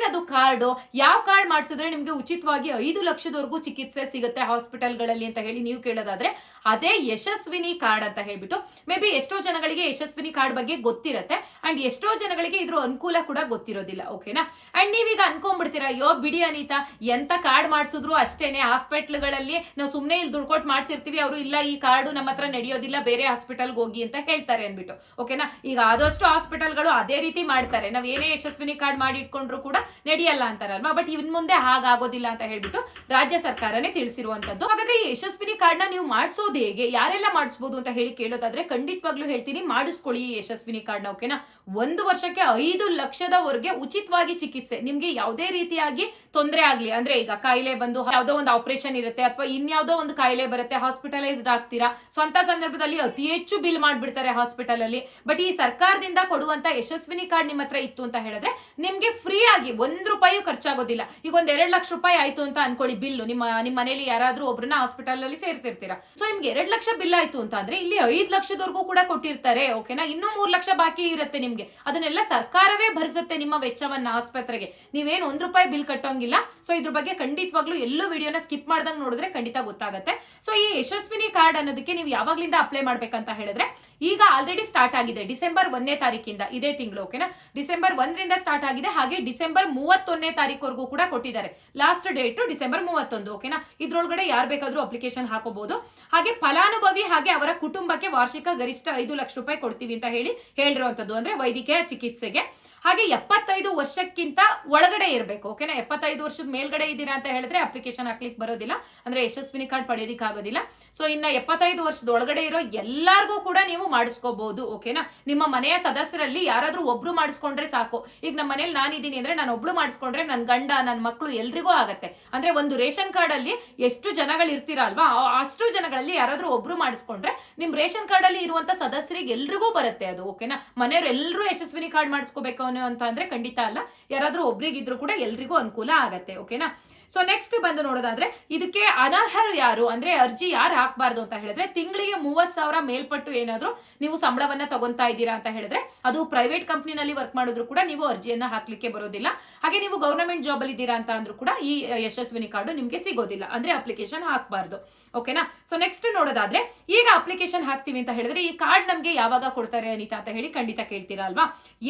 ಏನದು ಕಾರ್ಡು, ಯಾವ ಕಾರ್ಡ್ ಮಾಡಿಸಿದ್ರೆ ನಿಮಗೆ ಉಚಿತವಾಗಿ ಐದು ಲಕ್ಷದವರೆಗೂ ಚಿಕಿತ್ಸೆ ಸಿಗುತ್ತೆ ಹಾಸ್ಪಿಟಲ್ಗಳಲ್ಲಿ ಅಂತ ಹೇಳಿ ನೀವು ಕೇಳೋದಾದ್ರೆ ಅದೇ ಯಶಸ್ವಿನಿ ಕಾರ್ಡ್ ಅಂತ ಹೇಳ್ಬಿಟ್ಟು, ಮೇ ಬಿ ಎಷ್ಟೋ ಜನಗಳಿಗೆ ಯಶಸ್ವಿನಿ ಕಾರ್ಡ್ ಬಗ್ಗೆ ಗೊತ್ತಿರತ್ತೆ, ಅಂಡ್ ಎಷ್ಟೋ ಜನಗಳಿಗೆ ಇದ್ರ ಅನುಕೂಲ ಕೂಡ ಗೊತ್ತಿರೋದಿಲ್ಲ, ಓಕೆನಾ? ಅಂಡ್ ನೀವೀಗ ಅನ್ಕೊಂಡ್ಬಿಡ್ತೀರಾ, ಅಯ್ಯೋ ಬಿಡಿ ಅನಿತಾ, ಎಂತ ಕಾರ್ಡ್ ಮಾಡಿಸಿದ್ರು ಅಷ್ಟೇನೆ, ಹಾಸ್ಪಿಟ್ಲ್ಗಳಲ್ಲಿ ನಾವು ಸುಮ್ಮನೆ ಇಲ್ಲಿ ದುಡ್ಡು ಕೊಟ್ಟು ಮಾಡ್ಸಿರ್ತೀವಿ, ಅವರು ಇಲ್ಲ ಈ ಕಾರ್ಡು ನಮ್ಮ ಹತ್ರ ನಡೆಯೋದಿಲ್ಲ, ಬೇರೆ ಹಾಸ್ಪಿಟಲ್ಗೆ ಹೋಗಿ ಅಂತ ಹೇಳ್ತಾರೆ ಅನ್ಬಿಟ್ಟು ಓಕೆನಾ? ಈಗ ಆದಷ್ಟು ಹಾಸ್ಪಿಟಲ್ಗಳು ಅದೇ ರೀತಿ ಮಾಡ್ತಾರೆ, ನಾವ್ ಏನೇ ಯಶಸ್ವಿನಿ ಕಾರ್ಡ್ ಮಾಡಿ ಇಟ್ಕೊಂಡ್ರು ಕೂಡ ನಡೆಯಲ್ಲ ಅಂತಾರಲ್ವಾ? ಬಟ್ ಇನ್ ಮುಂದೆ ಹಾಗಾಗೋದಿಲ್ಲ ಅಂತ ಹೇಳ್ಬಿಟ್ಟು ರಾಜ್ಯ ಸರ್ಕಾರನೇ ತಿಳಿಸಿರುವಂತದ್ದು. ಹಾಗಾದ್ರೆ ಈ ಯಶಸ್ವಿನಿ ಕಾರ್ಡ್ನ ನೀವು ಮಾಡಿಸೋದು ಹೇಗೆ? ಯಾರೆಲ್ಲ ಮಾಡಿಸ್ಬೋದು ಅಂತ ಹೇಳಿ ಕೇಳೋದಾದ್ರೆ ಖಂಡಿತವಾಗ್ಲೂ ಹೇಳ್ತೀನಿ, ಮಾಡಿಸ್ಕೊಳ್ಳಿ ಯಶಸ್ವಿನಿ ಕಾರ್ಡ್ನ ಓಕೆನಾ? ಒಂದು ವರ್ಷಕ್ಕೆ ಐದು ಲಕ್ಷದವರೆಗೆ ಉಚಿತವಾಗಿ ಚಿಕಿತ್ಸೆ. ನಿಮ್ಗೆ ಯಾವುದೇ ರೀತಿಯಾಗಿ ತೊಂದರೆ ಆಗ್ಲಿ, ಅಂದ್ರೆ ಈಗ ಕಾಯಿಲೆ ಬಂದು ಯಾವುದೋ ಒಂದು ಆಪರೇಷನ್ ಇರುತ್ತೆ ಅಥವಾ ಇನ್ಯಾವುದೋ ಒಂದು ಕಾಯಿಲೆ ಬರುತ್ತೆ ಹಾಸ್ಪಿಟಲೈಸ್ಡ್ ಆಗ್ತೀರಾ? ಸ್ವಂತ ಸಂದರ್ಭದಲ್ಲಿ ಅತಿ ಹೆಚ್ಚು ಬಿಲ್ ಮಾಡ್ಬಿಡ್ತಾರೆ ಹಾಸ್ಪಿಟಲ್ ಅಲ್ಲಿ. ಬಟ್ ಈ ಸರ್ಕಾರದಿಂದ ಕೊಡುವಂತ ಯಶಸ್ವಿನಿ ಕಾರ್ಡ್ ನಿಮ್ಮ ಹತ್ರ ಇತ್ತು ಅಂತ ಹೇಳಿದ್ರೆ ನಿಮ್ಗೆ ಫ್ರೀ ಆಗಿ ಒಂದ್ ರೂಪಾಯಿಯೂ ಖರ್ಚಾಗೋದಿಲ್ಲ. ಈಗ ಒಂದ್ ಎರಡ್ ಲಕ್ಷ ರೂಪಾಯಿ ಆಯ್ತು ಅಂತ ಅನ್ಕೊಳ್ಳಿ ಬಿಲ್ ನಿಮ್ಮ ನಿಮ್ಮ ಮನೇಲಿ ಯಾರಾದ್ರೂ ಒಬ್ರನ್ನ ಹಾಸ್ಪಿಟಲ್ ಅಲ್ಲಿ ಸೇರಿಸಿರ್ತೀರಾ. ಸೊ ನಿಮ್ಗೆ ಎರಡ್ ಲಕ್ಷ ಬಿಲ್ ಆಯ್ತು ಅಂತ ಅಂದ್ರೆ ಇಲ್ಲಿ ಐದ್ ಲಕ್ಷದವರೆಗೂ ಕೂಡ ಕೊಟ್ಟಿರ್ತಾರೆ ಓಕೆನಾ ಇನ್ನೂ ಮೂರ್ ಲಕ್ಷ ಬಾಕಿ ಇರುತ್ತೆ ನಿಮ್ಗೆ. ಅದನ್ನೆಲ್ಲ ಸರ್ಕಾರವೇ ಭರಿಸುತ್ತೆ ನಿಮ್ಮ ವೆಚ್ಚವನ್ನ ಆಸ್ಪತ್ರೆಗೆ. ನೀವೇನು ಒಂದ್ ರೂಪಾಯಿ ಬಿಲ್ ಕಟ್ಟೋಂಗಿಲ್ಲ. ಸೊ ಇದ್ರ ಬಗ್ಗೆ ಖಂಡಿತವಾಗ್ಲೂ ಎಲ್ಲೂ ವಿಡಿಯೋನ ಸ್ಕಿಪ್ ಮಾಡ್ದಂಗ್ ನೋಡಿದ್ರೆ ಖಂಡಿತ ಗೊತ್ತಾಗುತ್ತೆ. ಸೊ ಈ ಯಶಸ್ವಿನಿ ಕಾರ್ಡ್ ಅನ್ನೋದಕ್ಕೆ ನೀವು ಯಾವಾಗ್ಲಿಂದ ಅಪ್ಲೈ ಮಾಡ್ಬೇಕಂತ ಹೇಳಿದ್ರೆ, ಈಗ ಆಲ್ರೆಡಿ ಸ್ಟಾರ್ಟ್ ಆಗಿದೆ ಡಿಸೆಂಬರ್ ಒಂದನೇ ತಾರೀಕಿಂದ, ಇದೇ ತಿಂಗಳು ಓಕೆನಾ ಡಿಸೆಂಬರ್ ಒಂದರಿಂದ ಸ್ಟಾರ್ಟ್ ಆಗಿದೆ, ಹಾಗೆ ಡಿಸೆಂಬರ್ ಮೂವತ್ತೊಂದನೇ ತಾರೀಕುವರೆಗೂ ಕೂಡ ಕೊಟ್ಟಿದ್ದಾರೆ. ಲಾಸ್ಟ್ ಡೇಟ್ ಡಿಸೆಂಬರ್ ಮೂವತ್ತೊಂದು ಓಕೆನಾ ಇದ್ರೊಳಗಡೆ ಯಾರು ಬೇಕಾದ್ರೂ ಅಪ್ಲಿಕೇಶನ್ ಹಾಕೋಬಹುದು ಹಾಗೆ ಫಲಾನುಭವಿ ಹಾಗೆ ಅವರ ಕುಟುಂಬಕ್ಕೆ ವಾರ್ಷಿಕ ಗರಿಷ್ಠ ಐದು ಲಕ್ಷ ರೂಪಾಯಿ ಕೊಡ್ತೀವಿ ಅಂತ ಹೇಳಿ ಹೇಳಿರುವಂತದ್ದು ಅಂದ್ರೆ ವೈದ್ಯಕೀಯ ಚಿಕಿತ್ಸೆಗೆ. ಹಾಗೆ ಎಪ್ಪತ್ತೈದು ವರ್ಷಕ್ಕಿಂತ ಒಳಗಡೆ ಇರಬೇಕು ಓಕೆನಾ ಎಪ್ಪತ್ತೈದು ವರ್ಷದ ಮೇಲ್ಗಡೆ ಇದ್ದೀರಾ ಅಂತ ಹೇಳಿದ್ರೆ ಅಪ್ಲಿಕೇಶನ್ ಹಾಕ್ಲಿಕ್ಕೆ ಬರೋದಿಲ್ಲ. ಅಂದ್ರೆ ಯಶಸ್ವಿನಿ ಕಾರ್ಡ್ ಪಡೆಯೋದಿಕ್ ಆಗೋದಿಲ್ಲ. ಸೊ ಇನ್ನ ಎಪ್ಪತ್ತೈದು ವರ್ಷದ ಒಳಗಡೆ ಇರೋ ಎಲ್ಲಾರ್ಗೂ ಕೂಡ ನೀವು ಮಾಡಿಸ್ಕೋಬಹುದು ಓಕೆನಾ ನಿಮ್ಮ ಮನೆಯ ಸದಸ್ಯರಲ್ಲಿ ಯಾರಾದ್ರೂ ಒಬ್ರು ಮಾಡಿಸ್ಕೊಂಡ್ರೆ ಸಾಕು. ಈಗ ನಮ್ಮ ಮನೇಲಿ ನಾನಿದ್ದೀನಿ ಅಂದ್ರೆ ನಾನು ಒಬ್ಳು ಮಾಡಿಸ್ಕೊಂಡ್ರೆ ನನ್ನ ಗಂಡ ನನ್ನ ಮಕ್ಕಳು ಎಲ್ರಿಗೂ ಆಗತ್ತೆ. ಅಂದ್ರೆ ಒಂದು ರೇಷನ್ ಕಾರ್ಡ್ ಅಲ್ಲಿ ಎಷ್ಟು ಜನಗಳು ಇರ್ತೀರಾ ಅಲ್ವಾ? ಅಷ್ಟು ಜನಗಳಲ್ಲಿ ಯಾರಾದ್ರೂ ಒಬ್ರು ಮಾಡಿಸ್ಕೊಂಡ್ರೆ ನಿಮ್ ರೇಷನ್ ಕಾರ್ಡ್ ಅಲ್ಲಿ ಇರುವಂತ ಸದಸ್ಯರಿಗೆ ಎಲ್ರಿಗೂ ಬರುತ್ತೆ ಅದು ಓಕೆನಾ ಮನೆಯವ್ರು ಯಶಸ್ವಿನಿ ಕಾರ್ಡ್ ಮಾಡಿಸ್ಕೋಬೇಕು ಅಂತ ಅಂದ್ರೆ ಖಂಡಿತ ಅಲ್ಲ. ಯಾರಾದ್ರೂ ಒಬ್ರಿಗಿದ್ರು ಕೂಡ ಎಲ್ರಿಗೂ ಅನುಕೂಲ ಆಗತ್ತೆ ಓಕೆನಾ ಸೊ ನೆಕ್ಸ್ಟ್ ಬಂದು ನೋಡೋದಾದ್ರೆ, ಇದಕ್ಕೆ ಅನರ್ಹರು ಯಾರು? ಅಂದ್ರೆ ಅರ್ಜಿ ಯಾರು ಹಾಕಬಾರ್ದು ಅಂತ ಹೇಳಿದ್ರೆ, ತಿಂಗಳಿಗೆ ಮೂವತ್ ಸಾವಿರ ಮೇಲ್ಪಟ್ಟು ಏನಾದ್ರೂ ನೀವು ಸಂಬಳವನ್ನ ತಗೊಂತಾ ಇದ್ದೀರಾ ಅಂತ ಹೇಳಿದ್ರೆ, ಅದು ಪ್ರೈವೇಟ್ ಕಂಪ್ನಿನಲ್ಲಿ ವರ್ಕ್ ಮಾಡಿದ್ರು ಕೂಡ ನೀವು ಅರ್ಜಿಯನ್ನ ಹಾಕ್ಲಿಕ್ಕೆ ಬರೋದಿಲ್ಲ. ಹಾಗೆ ನೀವು ಗವರ್ನಮೆಂಟ್ ಜಾಬ್ ಅಲ್ಲಿ ಇದ್ದೀರಾ ಅಂತ ಅಂದ್ರೂ ಕೂಡ ಈ ಯಶಸ್ವಿನಿ ಕಾರ್ಡ್ ನಿಮ್ಗೆ ಸಿಗೋದಿಲ್ಲ. ಅಂದ್ರೆ ಅಪ್ಲಿಕೇಶನ್ ಹಾಕಬಾರ್ದು. ಓಕೆನಾ ಸೊ ನೆಕ್ಸ್ಟ್ ನೋಡೋದಾದ್ರೆ, ಈಗ ಅಪ್ಲಿಕೇಶನ್ ಹಾಕ್ತೀವಿ ಅಂತ ಹೇಳಿದ್ರೆ, ಈ ಕಾರ್ಡ್ ನಮ್ಗೆ ಯಾವಾಗ ಕೊಡ್ತಾರೆ ಅನಿತಾ ಅಂತ ಹೇಳಿ ಖಂಡಿತ ಕೇಳ್ತೀರಾ ಅಲ್ವಾ?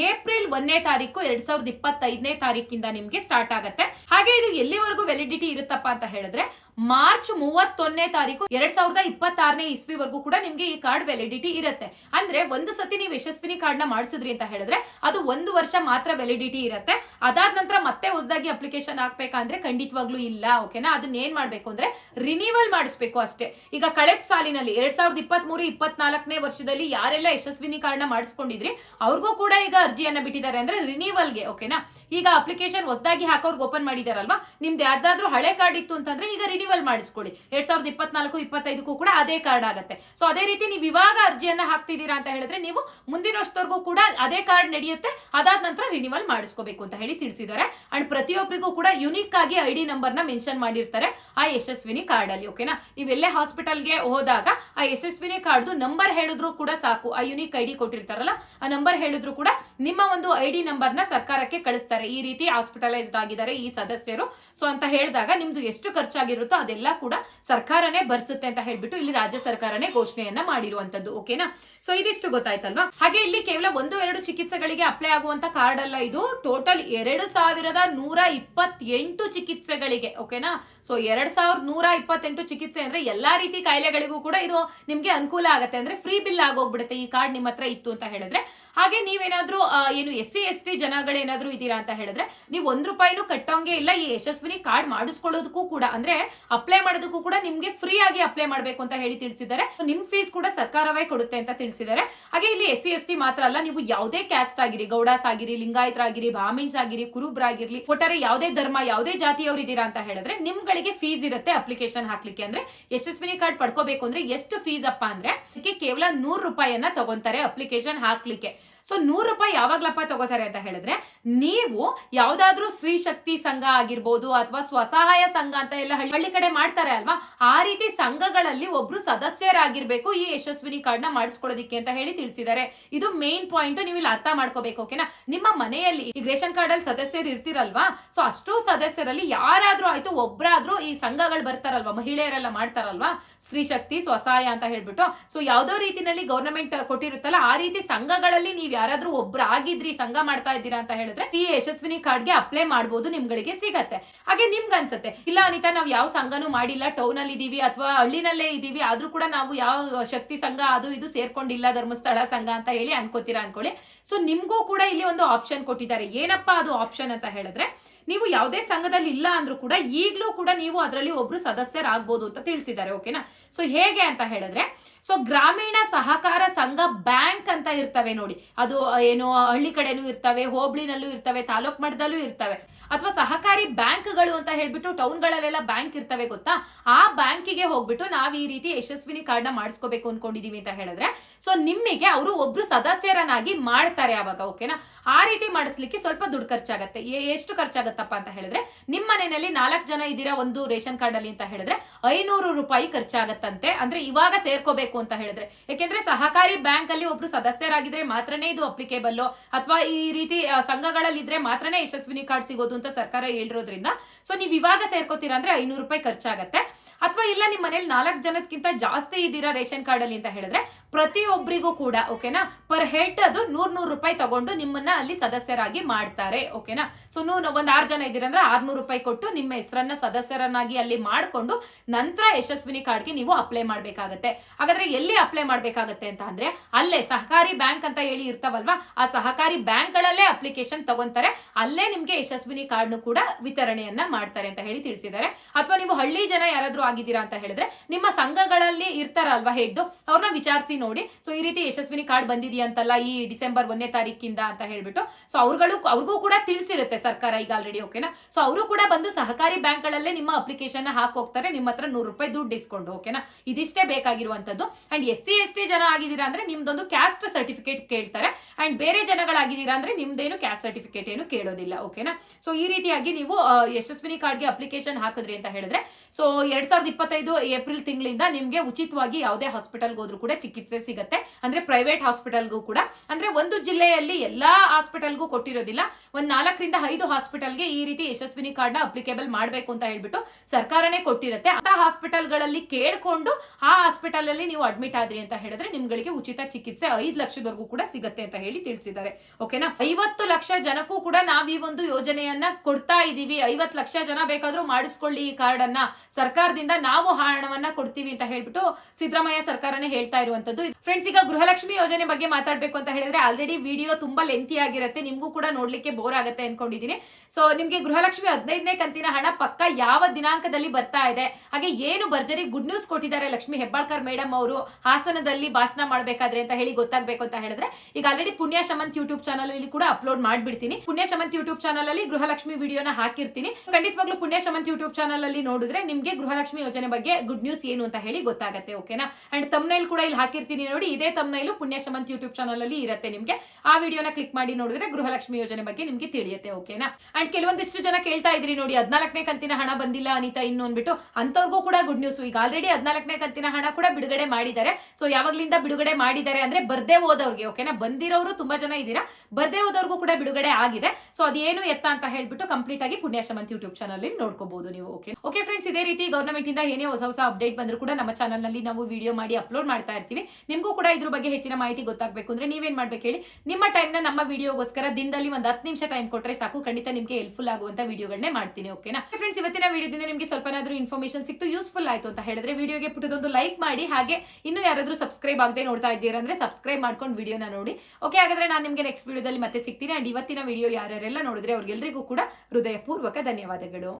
ಏಪ್ರಿಲ್ ಒಂದನೇ ತಾರೀಕು ಎರಡ್ ಸಾವಿರದ ಇಪ್ಪತ್ತೈದನೇ ತಾರೀಕಿಂದ ನಿಮ್ಗೆ ಸ್ಟಾರ್ಟ್ ಆಗುತ್ತೆ. ಹಾಗೆ ಇದು ಎಲ್ಲಿವರೆಗೂ ವ್ಯಾಲಿಡಿಟಿ ಇರುತ್ತಪ್ಪ ಅಂತ ಹೇಳಿದ್ರೆ ಮಾರ್ಚ್ ಮೂವತ್ತೊಂದನೇ ತಾರೀಕು ಎರಡ್ ಸಾವಿರದ ಇಪ್ಪತ್ತಾರನೇ ಇಸ್ವಿವರೆಗೂ ಕೂಡ ನಿಮ್ಗೆ ಈ ಕಾರ್ಡ್ ವ್ಯಾಲಿಡಿಟಿ ಇರುತ್ತೆ. ಅಂದ್ರೆ ಒಂದು ಸತಿ ನೀವು ಯಶಸ್ವಿನಿ ಕಾರ್ಡ್ನ ಮಾಡಿಸಿದ್ರಿ ಅಂತ ಹೇಳಿದ್ರೆ ಅದು ಒಂದು ವರ್ಷ ಮಾತ್ರ ವ್ಯಾಲಿಡಿಟಿ ಇರುತ್ತೆ. ಅದಾದ ನಂತರ ಮತ್ತೆ ಹೊಸದಾಗಿ ಅಪ್ಲಿಕೇಶನ್ ಹಾಕ್ಬೇಕಂದ್ರೆ ಖಂಡಿತವಾಗ್ಲೂ ಇಲ್ಲ ಓಕೆನಾ ಅದನ್ನ ಏನ್ ಮಾಡ್ಬೇಕು ಅಂದ್ರೆ ರಿನಿವಲ್ ಮಾಡಿಸ್ಬೇಕು ಅಷ್ಟೇ. ಈಗ ಕಳೆದ ಸಾಲಿನಲ್ಲಿ ಎರಡ್ ಸಾವಿರದ ಇಪ್ಪತ್ತ್ ಮೂರು ಇಪ್ಪತ್ನಾಲ್ಕನೇ ವರ್ಷದಲ್ಲಿ ಯಾರೆಲ್ಲ ಯಶಸ್ವಿನಿ ಕಾರ್ಡ್ನ ಮಾಡಿಸ್ಕೊಂಡಿದ್ರಿ, ಅವ್ರಿಗೂ ಕೂಡ ಈಗ ಅರ್ಜಿಯನ್ನ ಬಿಟ್ಟಿದ್ದಾರೆ ಅಂದ್ರೆ ರಿನಿವಲ್ಗೆ ಓಕೆನಾ ಈಗ ಅಪ್ಲಿಕೇಶನ್ ಹೊಸದಾಗಿ ಹಾಕೋರ್ಗೆ ಓಪನ್ ಮಾಡಿದಾರಲ್ವಾ? ನಿಮ್ದು ಯಾವ್ದಾದ್ರು ಹಳೆ ಕಾರ್ಡ್ ಇತ್ತು ಅಂತಂದ್ರೆ ಈಗ ರಿನಿವಲ್ ಮಾಡಿಸ್ಕೊಳ್ಳಿ. ಎರಡ್ ಸಾವಿರದ ಇಪ್ಪತ್ನಾಲ್ಕು, ಇಪ್ಪತ್ತೈದಕ್ಕೂ ಕೂಡ ಅದೇ ಕಾರ್ಡ್ ಆಗುತ್ತೆ. ಸೊ ಅದೇ ರೀತಿ ನೀವು ಇವಾಗ ಅರ್ಜಿಯನ್ನ ಹಾಕ್ತಿದ್ದೀರಾ ಅಂತ ಹೇಳಿದ್ರೆ ನೀವು ಮುಂದಿನ ವರ್ಷದವರೆಗೂ ಕೂಡ ಅದೇ ಕಾರ್ಡ್ ನಡೆಯುತ್ತೆ. ಅದಾದ ನಂತರ ರಿನ್ಯೂವಲ್ ಮಾಡಿಸ್ಕೋಬೇಕು ಅಂತ ಹೇಳಿ ತಿಳಿಸಿದ್ದಾರೆ. ಅಂಡ್ ಪ್ರತಿಯೊಬ್ಬರಿಗೂ ಕೂಡ ಯುನೀಕ್ ಆಗಿ ಐ ಡಿ ನಂಬರ್ನ ಮೆನ್ಷನ್ ಮಾಡಿರ್ತಾರೆ ಆ ಯಶಸ್ವಿನಿ ಕಾರ್ಡ್ ಅಲ್ಲಿ ಓಕೆನಾ ನೀವೆಲ್ಲೇ ಹಾಸ್ಪಿಟಲ್ಗೆ ಹೋದಾಗ ಆ ಯಶಸ್ವಿನಿ ಕಾರ್ಡ್ದು ನಂಬರ್ ಹೇಳಿದ್ರು ಕೂಡ ಸಾಕು. ಆ ಯುನೀಕ್ ಐ ಡಿ ಕೊಟ್ಟಿರ್ತಾರಲ್ಲ, ಆ ನಂಬರ್ ಹೇಳಿದ್ರು ಕೂಡ ನಿಮ್ಮ ಒಂದು ಐ ಡಿ ನಂಬರ್ನ ಸರ್ಕಾರಕ್ಕೆ ಕಳಿಸ್ತಾರೆ. ಈ ರೀತಿ ಹಾಸ್ಪಿಟಲೈಸ್ಡ್ ಆಗಿದ್ದಾರೆ ಈ ಸದಸ್ಯರು. ಸೊ ಅಂತ ಹೇಳಿದಾಗ ನಿಮ್ದು ಎಷ್ಟು ಖರ್ಚಾಗಿರುತ್ತೋ ಅದೆಲ್ಲ ಕೂಡ ಸರ್ಕಾರನೇ ಬರ್ಸುತ್ತೆ ಅಂತ ಹೇಳ್ಬಿಟ್ಟು ಇಲ್ಲಿ ರಾಜ್ಯ ಸರ್ಕಾರನೇ ಘೋಷಣೆಯನ್ನ ಮಾಡಿರುವಂತದ್ದು, ಓಕೆನಾ? ಸೊ ಇದಿಷ್ಟು ಗೊತ್ತಾಯ್ತಲ್ವಾ? ಹಾಗೆ ಇಲ್ಲಿ ಕೇವಲ ಒಂದು ಎರಡು ಚಿಕಿತ್ಸೆಗಳಿಗೆ ಅಪ್ಲೈ ಆಗುವಂತ ಕಾರ್ಡ್ ಅಲ್ಲ ಇದು. ಟೋಟಲ್ ಎರಡು ಸಾವಿರದ ನೂರ ಇಪ್ಪತ್ತೆಂಟು ಚಿಕಿತ್ಸೆಗಳಿಗೆ, ಓಕೆನಾ? ಸೊ ಎರಡ್ ಸಾವಿರದ ನೂರ ಇಪ್ಪತ್ತೆಂಟು ಚಿಕಿತ್ಸೆ ಅಂದ್ರೆ ಎಲ್ಲಾ ರೀತಿ ಕಾಯಿಲೆಗಳಿಗೂ ಕೂಡ ಇದು ನಿಮ್ಗೆ ಅನುಕೂಲ ಆಗುತ್ತೆ. ಅಂದ್ರೆ ಫ್ರೀ ಬಿಲ್ ಆಗೋಗ್ಬಿಡುತ್ತೆ. ಈ ಕಾರ್ಡ್ ನಿಮ್ಮ ಹತ್ರ ಇತ್ತು ಅಂತ ಹೇಳಿದ್ರೆ. ಹಾಗೆ ನೀವೇನಾದ್ರೂ ಏನು ಎಸ್ ಸಿ ಎಸ್ ಟಿ ಜನಗಳೇನಾದ್ರೂ ಇದ್ದೀರಾ ಅಂತ ಹೇಳಿದ್ರೆ, ನೀವು ಒಂದ್ ರೂಪಾಯಿನೂ ಕಟ್ಟೋಂಗೆ ಇಲ್ಲ. ಈ ಯಶಸ್ವಿನಿ ಕಾರ್ಡ್ ಮಾಡಿಸ್ಕೊಳ್ಳೋದಕ್ಕೂ ಕೂಡ. ಅಂದ್ರೆ ಅಪ್ಲೈ ಮಾಡೋದಕ್ಕೂ ಕೂಡ ನಿಮ್ಗೆ ಫ್ರೀ ಆಗಿ ಅಪ್ಲೈ ಮಾಡಬೇಕು ಅಂತ ಹೇಳಿ ತಿಳಿಸಿದ್ದಾರೆ. ನಿಮ್ ಫೀಸ್ ಕೂಡ ಸರ್ಕಾರವೇ ಕೊಡುತ್ತೆ ಅಂತ ತಿಳಿಸಿದ್ದಾರೆ. ಹಾಗೆ ಇಲ್ಲಿ ಎಸ್ ಸಿ ಎಸ್ ಟಿ ಮಾತ್ರ ಅಲ್ಲ, ನೀವು ಯಾವುದೇ ಕ್ಯಾಸ್ಟ್ ಆಗಿರಿ, ಗೌಡಾಸ್ ಆಗಿರಿ ಲಿಂಗಾಯತರಾಗಿರಿ ಬ್ರಾಹ್ಮಿಣ್ಸ್ ಆಗಿರಿ ಕುರುಬ್ರಾಗಿರ್ಲಿ ಒಟ್ಟಾರೆ ಯಾವುದೇ ಧರ್ಮ, ಯಾವುದೇ ಜಾತಿಯವರು ಇದ್ದೀರಾ ಅಂತ ಹೇಳಿದ್ರೆ ನಿಮ್ಗಳಿಗೆ ಫೀಸ್ ಇರುತ್ತೆ ಅಪ್ಲಿಕೇಶನ್ ಹಾಕ್ಲಿಕ್ಕೆ. ಅಂದ್ರೆ ಯಶಸ್ವಿನಿ ಕಾರ್ಡ್ ಪಡ್ಕೋಬೇಕು ಅಂದ್ರೆ ಎಷ್ಟು ಫೀಸ್ ಅಪ್ಪ ಅಂದ್ರೆ ಇದಕ್ಕೆ ಕೇವಲ ನೂರು ರೂಪಾಯಿಯನ್ನ ತಗೊಂತಾರೆ ಅಪ್ಲಿಕೇಶನ್ ಹಾಕ್ಲಿಕ್ಕೆ. ಸೊ ನೂರು ರೂಪಾಯಿ ಯಾವಾಗ್ಲಪ್ಪ ತಗೋತಾರೆ ಅಂತ ಹೇಳಿದ್ರೆ ನೀವು ಯಾವ್ದಾದ್ರೂ ಸ್ತ್ರೀ ಶಕ್ತಿ ಸಂಘ ಆಗಿರ್ಬೋದು ಅಥವಾ ಸ್ವಸಹಾಯ ಸಂಘ ಅಂತ ಎಲ್ಲ ಹಳ್ಳಿ ಹಳ್ಳಿ ಮಾಡ್ತಾರೆ ಅಲ್ವಾ? ಆ ರೀತಿ ಸಂಘಗಳಲ್ಲಿ ಒಬ್ರು ಸದಸ್ಯರಾಗಿರ್ಬೇಕು, ಈ ಯಶಸ್ವಿನಿ ಕಾರ್ಡ್ನ ಮಾಡಿಸ್ಕೊಳ್ಳೋದಿಕ್ಕೆ ಅಂತ ಹೇಳಿ ತಿಳಿಸಿದ್ದಾರೆ. ಇದು ಮೇನ್ ಪಾಯಿಂಟ್ ನೀವು ಇಲ್ಲಿ ಅರ್ಥ ಮಾಡ್ಕೋಬೇಕು ಓಕೆನಾ ನಿಮ್ಮ ಮನೆಯಲ್ಲಿ ಈಗ ರೇಷನ್ ಕಾರ್ಡ್ ಅಲ್ಲಿ ಸದಸ್ಯರು ಇರ್ತಿರಲ್ವಾ? ಸೊ ಅಷ್ಟು ಸದಸ್ಯರಲ್ಲಿ ಯಾರಾದ್ರೂ ಆಯ್ತು, ಒಬ್ರಾದ್ರೂ ಈ ಸಂಘಗಳು ಬರ್ತಾರಲ್ವಾ? ಮಹಿಳೆಯರೆಲ್ಲ ಮಾಡ್ತಾರಲ್ವಾ? ಸ್ತ್ರೀ ಶಕ್ತಿ, ಸ್ವಸಹಾಯ ಅಂತ ಹೇಳ್ಬಿಟ್ಟು. ಸೊ ಯಾವ್ದೋ ರೀತಿನಲ್ಲಿ ಗೌರ್ಮೆಂಟ್ ಕೊಟ್ಟಿರುತ್ತಲ್ಲ, ಆ ರೀತಿ ಸಂಘಗಳಲ್ಲಿ ನೀವ್ ಯಾರಾದ್ರೂ ಒಬ್ರು ಆಗಿದ್ರಿ, ಸಂಘ ಮಾಡ್ತಾ ಇದ್ದೀರಾ ಅಂತ ಹೇಳಿದ್ರೆ, ಈ ಯಶಸ್ವಿನಿ ಕಾರ್ಡ್ಗೆ ಅಪ್ಲೈ ಮಾಡ್ಬೋದು, ನಿಮ್ಗಳಿಗೆ ಸಿಗತ್ತೆ. ಹಾಗೆ ನಿಮ್ಗೆ ಅನ್ಸುತ್ತೆ ಇಲ್ಲ ಅನಿತಾ, ನಾವು ಯಾವ ಸಂಘನೂ ಮಾಡಿಲ್ಲ ಟೌನ್ ಅಲ್ಲಿ ಇದೀವಿ ಅಥವಾ ಹಳ್ಳಿನಲ್ಲೇ ಇದೀವಿ, ಆದ್ರೂ ಕೂಡ ನಾವು ಯಾವ ಶಕ್ತಿ ಸಂಘ ಅದು ಇದು ಸೇರ್ಕೊಂಡಿಲ್ಲ, ಧರ್ಮಸ್ಥಳ ಸಂಘ ಅಂತ ಹೇಳಿ ಅನ್ಕೋತೀರಾ ಅನ್ಕೊಳ್ಳಿ. ಸೊ ನಿಮ್ಗೂ ಕೂಡ ಇಲ್ಲಿ ಒಂದು ಆಪ್ಷನ್ ಕೊಟ್ಟಿದ್ದಾರೆ. ಏನಪ್ಪಾ ಅದು ಆಪ್ಷನ್ ಅಂತ ಹೇಳಿದ್ರೆ, ನೀವು ಯಾವುದೇ ಸಂಘದಲ್ಲಿ ಇಲ್ಲ ಅಂದ್ರೂ ಕೂಡ ಈಗಲೂ ಕೂಡ ನೀವು ಅದರಲ್ಲಿ ಒಬ್ರು ಸದಸ್ಯರಾಗ್ಬೋದು ಅಂತ ತಿಳಿಸಿದ್ದಾರೆ ಓಕೆನಾ ಸೊ ಹೇಗೆ ಅಂತ ಹೇಳಿದ್ರೆ ಸೊ ಗ್ರಾಮೀಣ ಸಹಕಾರ ಸಂಘ ಬ್ಯಾಂಕ್ ಅಂತ ಇರ್ತವೆ ನೋಡಿ. ಅದು ಏನು, ಹಳ್ಳಿ ಕಡೆನೂ ಇರ್ತವೆ, ಹೋಬಳಿನಲ್ಲೂ ಇರ್ತವೆ, ತಾಲೂಕ್ ಮಟ್ಟದಲ್ಲೂ ಇರ್ತವೆ. ಅಥವಾ ಸಹಕಾರಿ ಬ್ಯಾಂಕ್ಗಳು ಅಂತ ಹೇಳ್ಬಿಟ್ಟು ಟೌನ್ಗಳಲ್ಲೆಲ್ಲ ಬ್ಯಾಂಕ್ ಇರ್ತವೆ ಗೊತ್ತಾ? ಆ ಬ್ಯಾಂಕಿಗೆ ಹೋಗ್ಬಿಟ್ಟು ನಾವ್ ಈ ರೀತಿ ಯಶಸ್ವಿನಿ ಕಾರ್ಡ್ನ ಮಾಡಿಸ್ಕೋಬೇಕು ಅನ್ಕೊಂಡಿದೀವಿ ಅಂತ ಹೇಳಿದ್ರೆ, ಸೊ ನಿಮಗೆ ಅವರು ಒಬ್ರು ಸದಸ್ಯರನ್ನಾಗಿ ಮಾಡ್ತಾರೆ ಅವಾಗ, ಓಕೆನಾ? ಆ ರೀತಿ ಮಾಡಿಸ್ಲಿಕ್ಕೆ ಸ್ವಲ್ಪ ದುಡ್ಡು ಖರ್ಚಾಗತ್ತೆ. ಎಷ್ಟು ಖರ್ಚಾಗತ್ತಪ್ಪ ಅಂತ ಹೇಳಿದ್ರೆ ನಿಮ್ಮ ಮನೆಯಲ್ಲಿ ನಾಲ್ಕು ಜನ ಇದ್ದೀರಾ ಒಂದು ರೇಷನ್ ಕಾರ್ಡ್ ಅಲ್ಲಿ ಅಂತ ಹೇಳಿದ್ರೆ, ಐನೂರು ರೂಪಾಯಿ ಖರ್ಚಾಗತ್ತಂತೆ. ಅಂದ್ರೆ ಇವಾಗ ಸೇರ್ಕೋಬೇಕು ಅಂತ ಹೇಳಿದ್ರೆ. ಯಾಕೆಂದ್ರೆ ಸಹಕಾರಿ ಬ್ಯಾಂಕ್ ಅಲ್ಲಿ ಒಬ್ರು ಸದಸ್ಯರಾಗಿದ್ರೆ ಮಾತ್ರನೇ ಇದು ಅಪ್ಲಿಕೇಬಲ್ ಅಥವಾ ಈ ರೀತಿ ಸಂಘಗಳಲ್ಲಿ ಇದ್ರೆ ಮಾತ್ರನೇ ಯಶಸ್ವಿನಿ ಕಾರ್ಡ್ ಸಿಗೋದು ಅಂತ ಸರ್ಕಾರ ಹೇಳಿರೋದ್ರಿಂದ. ಸೊ ನೀವು ಇವಾಗ ಸೇರ್ಕೋತೀರಾ ಅಂದ್ರೆ ಐನೂರು ರೂಪಾಯಿ ಖರ್ಚಾಗತ್ತೆ. ಅಥವಾ ಇಲ್ಲ ನಿಮ್ಮ ಮನೇಲಿ ನಾಲ್ಕು ಜನಕ್ಕಿಂತ ಜಾಸ್ತಿ ಇದ್ದೀರಾ ರೇಷನ್ ಕಾರ್ಡ್ ಅಲ್ಲಿ ಅಂತ ಹೇಳಿದ್ರೆ ಪ್ರತಿಯೊಬ್ಬರಿಗೂ ಕೂಡ, ಓಕೆನಾ, ಪರ್ ಹೆಡ್ ಅದು ನೂರ್ ನೂರು ರೂಪಾಯಿ ತಗೊಂಡು ನಿಮ್ಮನ್ನ ಅಲ್ಲಿ ಸದಸ್ಯರಾಗಿ ಮಾಡ್ತಾರೆ, ಓಕೆನಾ. ಸೊ ನೂ ಒಂದ್ ಆರು ಜನ ಇದ್ದೀರಾ ಅಂದ್ರೆ ಆರ್ನೂರು ರೂಪಾಯಿ ಕೊಟ್ಟು ನಿಮ್ಮ ಹೆಸರನ್ನ ಸದಸ್ಯರನ್ನಾಗಿ ಅಲ್ಲಿ ಮಾಡ್ಕೊಂಡು ನಂತರ ಯಶಸ್ವಿನಿ ಕಾರ್ಡ್ಗೆ ನೀವು ಅಪ್ಲೈ ಮಾಡ್ಬೇಕಾಗತ್ತೆ. ಹಾಗಾದ್ರೆ ಎಲ್ಲಿ ಅಪ್ಲೈ ಮಾಡ್ಬೇಕಾಗತ್ತೆ ಅಂತ ಅಂದ್ರೆ, ಅಲ್ಲೇ ಸಹಕಾರಿ ಬ್ಯಾಂಕ್ ಅಂತ ಹೇಳಿ ಇರ್ತಾವಲ್ವಾ, ಆ ಸಹಕಾರಿ ಬ್ಯಾಂಕ್ ಗಳಲ್ಲೇ ಅಪ್ಲಿಕೇಶನ್ ತಗೊಂತಾರೆ, ಅಲ್ಲೇ ನಿಮ್ಗೆ ಯಶಸ್ವಿನಿ ಕಾರ್ಡ್ ಕೂಡ ವಿತರಣೆಯನ್ನ ಮಾಡ್ತಾರೆ ಅಂತ ಹೇಳಿ ತಿಳಿಸಿದ್ದಾರೆ. ಅಥವಾ ನೀವು ಹಳ್ಳಿ ಜನ ಯಾರಾದ್ರೂ ಆಗಿದ್ದೀರಾ ಅಂತ ಹೇಳಿದ್ರೆ ನಿಮ್ಮ ಸಂಘಗಳಲ್ಲಿ ಇರ್ತಾರಲ್ವಾ ಹೆಡ್ ಅವ್ರನ್ನ ವಿಚಾರಿಸಿ ನೋಡಿ. ಸೊ, ಈ ರೀತಿ ಯಶಸ್ವಿನಿ ಕಾರ್ಡ್ ಬಂದಿದೆಯಂತಲ್ಲ ಈ ಡಿಸೆಂಬರ್ ಒಂದನೇ ತಾರೀಕಿಂದ ಅಂತ ಹೇಳ್ಬಿಟ್ಟು. ಸೊ, ಅವ್ರುಗಳು ಅವ್ರಿಗೂ ಕೂಡ ತಿಳಿಸಿರುತ್ತೆ ಸರ್ಕಾರ ಈಗ ಆಲ್ರೆಡಿ, ಓಕೆನಾ? ಸೊ, ಅವರು ಕೂಡ ಬಂದು ಸಹಕಾರಿ ಬ್ಯಾಂಕ್ ಗಳಲ್ಲೇ ನಿಮ್ಮ ಅಪ್ಲಿಕೇಶನ್ ಹೋಗ್ತಾರೆ. ನಿಮ್ಮ ಹತ್ರ ನೂರು ರೂಪಾಯಿ ದುಡ್ಡು ಇಸ್ಕೊಂಡು, ಓಕೆನಾ? ಇದಿಷ್ಟೇ ಬೇಕಾಗಿರುವಂತದ್ದು and S C S T ಜನ ಆಗಿದ್ದೀರಾ ಅಂದ್ರೆ ನಿಮ್ದೊಂದು ಕ್ಯಾಸ್ಟ್ ಸರ್ಟಿಫಿಕೇಟ್ ಕೇಳ್ತಾರೆ. ಅಂಡ್ ಬೇರೆ ಜನಗಳಾಗಿದ್ದೀರಾ ಅಂದ್ರೆ ನಿಮ್ದೇನು ಕ್ಯಾಸ್ಟ್ ಸರ್ಟಿಫಿಕೇಟ್ ಏನು ಕೇಳೋದಿಲ್ಲ, ಓಕೆನಾ? ಸೊ ಈ ರೀತಿಯಾಗಿ ನೀವು ಯಶಸ್ವಿನಿ ಕಾರ್ಡ್ಗೆ ಅಪ್ಲಿಕೇಶನ್ ಹಾಕಿದ್ರಿ ಅಂತ ಹೇಳಿದ್ರೆ ಸೊ ಎರಡ್ ಸಾವಿರದ ಇಪ್ಪತ್ತೈದು ಏಪ್ರಿಲ್ ತಿಂಗಳಿಂದ ನಿಮ್ಗೆ ಉಚಿತವಾಗಿ ಯಾವುದೇ ಹಾಸ್ಪಿಟಲ್ಗೆ ಹೋದ್ರು ಕೂಡ ಚಿಕಿತ್ಸೆ ಸಿಗುತ್ತೆ. ಅಂದ್ರೆ ಪ್ರೈವೇಟ್ ಹಾಸ್ಪಿಟಲ್ಗೂ ಕೂಡ. ಅಂದ್ರೆ ಒಂದು ಜಿಲ್ಲೆಯಲ್ಲಿ ಎಲ್ಲಾ ಹಾಸ್ಪಿಟಲ್ಗೂ ಕೊಟ್ಟಿರೋದಿಲ್ಲ. ಒಂದ್ ನಾಲ್ಕರಿಂದ ಐದು ಹಾಸ್ಪಿಟಲ್ಗೆ ಈ ರೀತಿ ಯಶಸ್ವಿನಿ ಕಾರ್ಡ್ನ ಅಪ್ಲಿಕೇಬಲ್ ಮಾಡಬೇಕು ಅಂತ ಹೇಳ್ಬಿಟ್ಟು ಸರ್ಕಾರನೇ ಕೊಟ್ಟಿರುತ್ತೆ. ಅಂತ ಹಾಸ್ಪಿಟಲ್ಗಳಲ್ಲಿ ಕೇಳ್ಕೊಂಡು ಆ ಹಾಸ್ಪಿಟಲ್ ಅಲ್ಲಿ ನೀವು ಅಡ್ಮಿಟ್ ಆದ್ರಿ ಅಂತ ಹೇಳಿದ್ರೆ ನಿಮ್ಗಳಿಗೆ ಉಚಿತ ಚಿಕಿತ್ಸೆ ಐದು ಲಕ್ಷದವರೆಗೂ ಕೂಡ ಸಿಗುತ್ತೆ ಅಂತ ಹೇಳಿ ತಿಳಿಸಿದ್ದಾರೆ. ಓಕೆನಾ ಐವತ್ತು ಲಕ್ಷ ಜನಕ್ಕೂ ಕೂಡ ನಾವು ಈ ಒಂದು ಯೋಜನೆಯನ್ನ ಕೊಡ್ತಾ ಇದ್ದೀವಿ ಐವತ್ತು ಲಕ್ಷ ಜನ ಬೇಕಾದರೂ ಮಾಡಿಸ್ಕೊಳ್ಳಿ ಈ ಕಾರ್ಡ್ ಅನ್ನ ಸರ್ಕಾರದಿಂದ ನಾವು ಹಣವನ್ನ ಕೊಡ್ತೀವಿ ಅಂತ ಹೇಳ್ಬಿಟ್ಟು ಸಿದ್ದರಾಮಯ್ಯ ಸರ್ಕಾರನೇ ಹೇಳ್ತಾ ಇರುವಂತದ್ದು ಫ್ರೆಂಡ್ಸ್ ಈಗ ಗೃಹಲಕ್ಷ್ಮಿ ಯೋಜನೆ ಬಗ್ಗೆ ಮಾತಾಡ್ಬೇಕು ಅಂತ ಹೇಳಿದ್ರೆ ಆಲ್ರೆಡಿ ವಿಡಿಯೋ ತುಂಬಾ ಲೆಂತಿ ಆಗಿರುತ್ತೆ. ನಿಮಗೂ ಕೂಡ ನೋಡ್ಲಿಕ್ಕೆ ಬೋರ್ ಆಗುತ್ತೆ ಅನ್ಕೊಂಡಿದೀನಿ. ಸೊ ನಿಮ್ಗೆ ಗೃಹಲಕ್ಷ್ಮಿ ಹದಿನೈದನೇ ಕಂತಿನ ಹಣ ಪಕ್ಕ ಯಾವ ದಿನಾಂಕದಲ್ಲಿ ಬರ್ತಾ ಇದೆ? ಹಾಗೆ ಏನು ಭರ್ಜರಿ ಗುಡ್ ನ್ಯೂಸ್ ಕೊಟ್ಟಿದ್ದಾರೆ ಲಕ್ಷ್ಮಿ ಹೆಬ್ಬಾಳ್ಕರ್ ಮೇಡಮ್ ಅವರು? ಹಾಸನದಲ್ಲಿ ಭಾಷಣ ಮಾಡಬೇಕಾದ್ರೆ ಅಂತ ಹೇಳಿ ಗೊತ್ತಾಗ್ಬೇಕು ಅಂತ ಹೇಳಿದ್ರೆ ಈಗ ಆಲ್ರೆಡಿ ಪುಣ್ಯ ಶಮಂತ್ ಯೂಟ್ಯೂಬ್ ಚಾನಲ್ ಅಲ್ಲಿ ಕೂಡ ಅಪ್ಲೋಡ್ ಮಾಡ್ಬಿಡ್ತೀನಿ. ಪುಣ್ಯ ಶಮಂತ್ ಯೂಟ್ಯೂಬ್ ಚಾನಲ್ ಅಲ್ಲಿ ಗೃಹಲಕ್ಷ್ಮಿ ವಿಡಿಯೋನ ಹಾಕಿರ್ತೀನಿ. ಖಂಡಿತವಾಗ್ಲೂ ಪುಣ್ಯ ಶಮಂತ್ ಯೂಟ್ಯೂಬ್ ಚಾನಲ್ ಅಲ್ಲಿ ನೋಡಿದ್ರೆ ನಿಮ್ಗೆ ಗೃಹಲಕ್ಷ್ಮಿ ಯೋಜನೆ ಬಗ್ಗೆ ಗುಡ್ ನ್ಯೂಸ್ ಏನು ಅಂತ ಹೇಳಿ ಗೊತ್ತಾಗುತ್ತೆ ಓಕೆನಾ ಅಂಡ್ ತಮ್ನೈಲ್ ಕೂಡ ಇಲ್ಲಿ ಹಾಕಿರ್ತೀನಿ ನೋಡಿ. ಇದೇ ತಮ್ನೈಲು ಪುಣ್ಯ ಶಮಂತ್ ಯೂಟ್ಯೂಬ್ ಚಾನಲ್ ಅಲ್ಲಿ ಇರುತ್ತೆ ನಿಮ್ಗೆ. ಆ ವಿಡಿಯೋನ ಕ್ಲಿಕ್ ಮಾಡಿ ನೋಡಿದ್ರೆ ಗೃಹಲಕ್ಷ್ಮಿ ಯೋಜನೆ ಬಗ್ಗೆ ನಿಮ್ಗೆ ತಿಳಿಯುತ್ತೆ ಓಕೆನಾ ಅಂಡ್ ಕೆಲವೊಂದಿಷ್ಟು ಜನ ಕೇಳ್ತಾ ಇದ್ರಿ ನೋಡಿ, ಹದಿನಾಲ್ಕನೇ ಕಂತಿನ ಹಣ ಬಂದಿಲ್ಲ ಅನಿತಾ ಇನ್ನು ಅಂದ್ಬಿಟ್ಟು. ಅಂತವ್ರಿಗೂ ಕೂಡ ಗುಡ್ ನ್ಯೂಸ್ ಈಗ ಆಲ್ರೆಡಿ ಹದಿನಾಲ್ಕನೇ ಕಂತಿನ ಹಣ ಕೂಡ ಬಿಡುಗಡೆ ಮಾಡಿದ್ದಾರೆ. ಸೊ ಯಾವಾಗ್ಲಿಂದ ಬಿಡುಗಡೆ ಮಾಡಿದ್ದಾರೆ ಅಂದ್ರೆ ಬರ್ದೇ ಹೋದವ್ರಿಗೆ ಓಕೆನಾ ಬಂದಿರೋರು ತುಂಬಾ ಜನ ಇದ್ದೀರಾ? ಬರ್ದೇ ಹೋದವ್ರಿಗೂ ಕೂಡ ಬಿಡುಗಡೆ ಆಗಿದೆ. ಸೊ ಅದೇನು ಎತ್ತ ಅಂತ ಹೇಳ್ಬಿಟ್ಟು ಕಂಪ್ಲೀಟ್ ಆಗಿ ಪುಣ್ಯಶಮಂತ್ ಯೂಟ್ಯೂಬ್ ಚಾನಲ್ ನೋಡ್ಕೋಬಹುದು ನೀವು ಓಕೆ ಓಕೆ ಫ್ರೆಂಡ್ಸ್ ಇದೇ ರೀತಿ ಗವರ್ನಮೆಂಟ್ ಇಂದ ಏನೇ ಹೊಸ ಹೊಸ ಅಪ್ಡೇಟ್ ಬಂದ್ರು ಕೂಡ ನಮ್ಮ ಚಾನಲ್ನಲ್ಲಿ ನಾವು ವಿಡಿಯೋ ಮಾಡಿ ಅಪ್ಲೋಡ್ ಮಾಡ್ತಾ ಇರ್ತೀವಿ. ನಿಮ್ಗೂ ಕೂಡ ಇದ್ರ ಬಗ್ಗೆ ಹೆಚ್ಚಿನ ಮಾಹಿತಿ ಗೊತ್ತಾಗಬೇಕು ಅಂದ್ರೆ ನೀವೇನ್ ಮಾಡ್ಬೇಕು ಹೇಳಿ, ನಿಮ್ಮ ಟೈಮ್ನ ನಮ್ಮ ವಿಡಿಯೋಗೋಸ್ಕರ ದಿನದಲ್ಲಿ ಒಂದು ಹತ್ತು ನಿಮಿಷ ಟೈಮ್ ಕೊಟ್ರೆ ಸಾಕು, ಖಂಡಿತ ನಿಮ್ಗೆ ಹೆಲ್ಪ್ಫುಲ್ ಆಗುವಂತ ವಿಡಿಯೋಗಳನ್ನೇ ಮಾಡ್ತೀನಿ ಓಕೆನಾ ಫ್ರೆಂಡ್ಸ್ ಇವತ್ತಿನ ವಿಡಿಯೋದಿಂದ ನಿಮ್ಗೆ ಸ್ವಲ್ಪನಾದ್ರೂ ಇನ್ಫಾರ್ಮೇಶನ್ ಸಿಕ್ತು ಯೂಸ್ಫುಲ್ ಆಯ್ತು ಅಂತ ಹೇಳಿದ್ರೆ ವಿಡಿಯೋಗೆ ಪುಟ್ಟದೊಂದು ಲೈಕ್ ಮಾಡಿ, ಹಾಗೆ ಇನ್ನು ಯಾರಾದ್ರೂ ಸಬ್ಸ್ಕ್ರೈಬ್ ಆಗದೆ ನೋಡ್ತಾ ಇದ್ದೀರಾ ಅಂದ್ರೆ ಸಬ್ಸ್ಕ್ರೈಬ್ ಮಾಡ್ಕೊಂಡು ವಿಡಿಯೋನ ನೋಡಿ ಓಕೆ ಹಾಗಾದ್ರೆ ನಾನು ನಿಮ್ಗೆ ನೆಕ್ಸ್ಟ್ ವಿಡಿಯೋದಲ್ಲಿ ಮತ್ತೆ ಸಿಗ್ತೀನಿ. ಅಂಡ್ ಇವತ್ತಿನ ವಿಡಿಯೋ ಯಾರ್ಯಾರೆಲ್ಲ ನೋಡಿದ್ರೆ ಅವ್ರಿಗೆಲ್ಲರಿಗೂ ಕೂಡ ಹೃದಯಪೂರ್ವಕ ಧನ್ಯವಾದಗಳು.